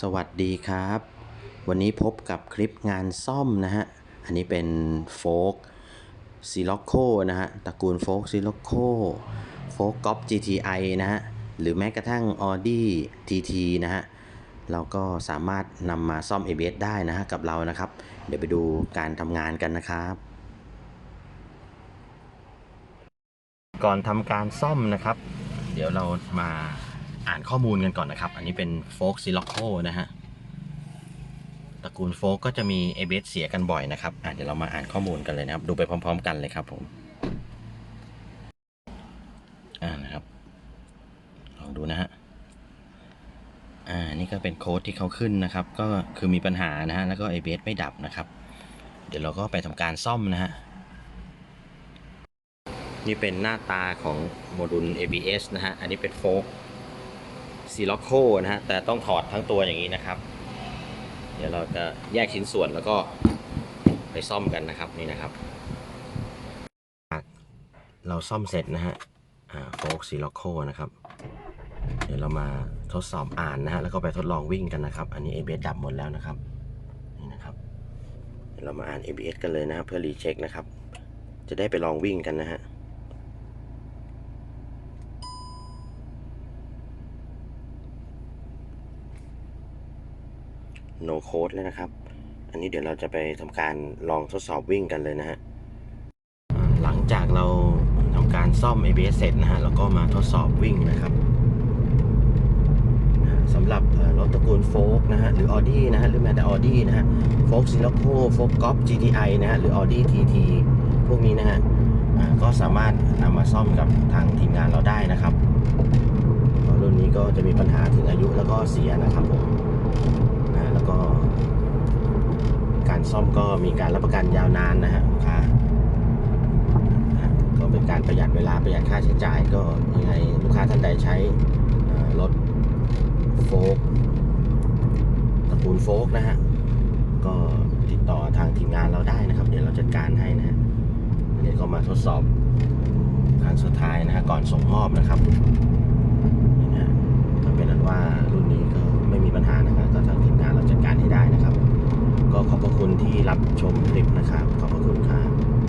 สวัสดีครับ วันนี้พบกับคลิปงานซ่อมนะฮะ อันนี้เป็นโฟกซีล็อกโคนะฮะตระกูลโฟกซีล็อกโคโฟกก๊อป GTI นะฮะ หรือแม้กระทั่ง Audi TT นะฮะ เราก็สามารถนำมาซ่อม ABS ได้นะฮะ กับเรานะครับ เดี๋ยวไปดูการทำงานกันนะครับ ก่อนทำการซ่อมนะครับ เดี๋ยวเรามา อ่านข้อมูลกันก่อนนะครับ อันนี้เป็นโฟกซิล็อกโคนะฮะตระกูลโฟกก็จะมี ABS เสียกันบ่อยนะครับอะเดี๋ยวเรามาอ่านข้อมูลกันเลยนะครับ ดูไปพร้อม ๆ กันเลยครับผมอ่านะครับลองดูนะฮะอ่านี่ก็เป็นโค้ดที่เขาขึ้นนะครับ ก็คือมีปัญหานะฮะแล้วก็ ABS ไม่ดับนะครับ เดี๋ยวเราก็ไปทำการซ่อมนะฮะนี่เป็นหน้าตาของโมดูล ABS นะฮะอันนี้เป็นโฟก ซีล็อกโคนะฮะ แต่ต้องถอดทั้งตัวอย่างนี้นะครับ เดี๋ยวเราจะแยกชิ้นส่วนแล้วก็ไปซ่อมกันนะครับนี่นะครับ เราซ่อมเสร็จนะฮะโฟกซีล็อกโคนะครับ เดี๋ยวเรามาทดสอบอ่านนะฮะ แล้วก็ไปทดลองวิ่งกันนะครับ อันนี้ ABS ดับหมดแล้วนะครับ นี่นะครับ เดี๋ยวเรามาอ่าน ABS กันเลยนะครับ เพื่อรีเช็คนะครับ จะได้ไปลองวิ่งกันนะฮะ no code แล้วนะครับ อันนี้เดี๋ยวเราจะไปทำการลองทดสอบวิ่งกันเลยนะฮะ หลังจากเราทำการซ่อม ABS เสร็จนะฮะแล้วก็มาทดสอบวิ่งนะครับอ่าสำหรับรถตระกูลโฟกนะฮะหรือ Audi นะฮะหรือแม้แต่ Audi นะฮะโฟกซิลโคโฟกก๊อป GTI นะฮะหรือ Audi TT พวกนี้นะฮะก็สามารถนำมาซ่อมกับทางทีมงานเราได้นะครับราะรุ่นนี้ก็จะมีปัญหาถึงอายุแล้วก็เสียนะครับผม นะแล้วก็การซ่อมก็มีการรับประกันยาวนานนะฮะลูกค้าก็เป็นการประหยัดเวลาประหยัดค่าใช้จ่ายก็ยังไงลูกค้าท่านใดใช้รถโฟกตระกูลโฟกนะฮะก็ติดต่อทางทีมงานเราได้นะครับ เดี๋ยวเราจัดการให้นะฮะเดี๋ยวก็มาทดสอบครั้งสุดท้ายนะฮะก่อนส่งมอบนะครับ ขอบพระคุณที่รับชมคลิปนะครับ ขอบพระคุณครับ